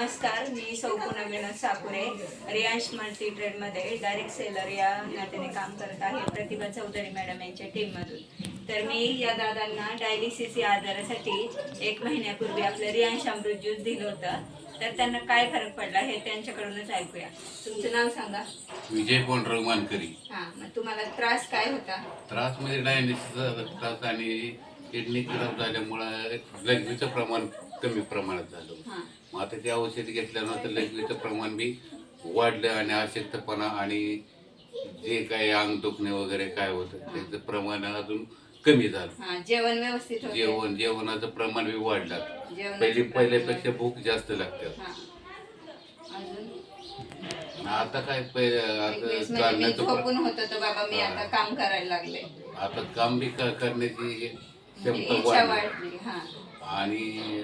नमस्कार मी सौ पूनम विनोद साकुरे रियांश मल्टी ट्रेडमध्ये डायरेक्ट सेलर या नात्याने काम करत आहे प्रतिभा चौधरी मॅडम यांच्या टीममधून तर मी या दादांना डायलिसिस या आजारासाठी एक महिन्यापूर्वी आपलं रियांश अमृत ज्यूस दिलं होतं. तर त्यांना काय फरक पडला हे त्यांच्याकडूनच ऐकूया. तुमचं नाव सांगा. विजय कोंडराव मानकरी. हां मग तुम्हाला त्रास काय होता? त्रास म्हणजे डायलिसिसचा त्रास आणि किडनी खराब झाल्यामुळं लघवीचं प्रमाण कमी प्रमाणात झालं. आता ते औषध घेतल्यानंतर लघवीचं प्रमाण बी वाढलं आणि अशक्तपणा आणि जे काही अंग दुखणे वगैरे काय होतं त्याचं प्रमाण अजून कमी झालं. हां जेवण व्यवस्थित होते. जेवण जेवणाचं प्रमाण बी वाढलं. जेवणाचं पहिली प्रमाण पहिल्यापेक्षा भूक जास्त लागते. हां. अजून? आता काय एक आता म्हणजे मी चालण्याचं प्र- झोपून होत तर बाबा मी आता काम करायला लागले. आता काम बी क- करण्याची म्हणजे क्षमता इच्छा वाढली. वाढली हा. आणि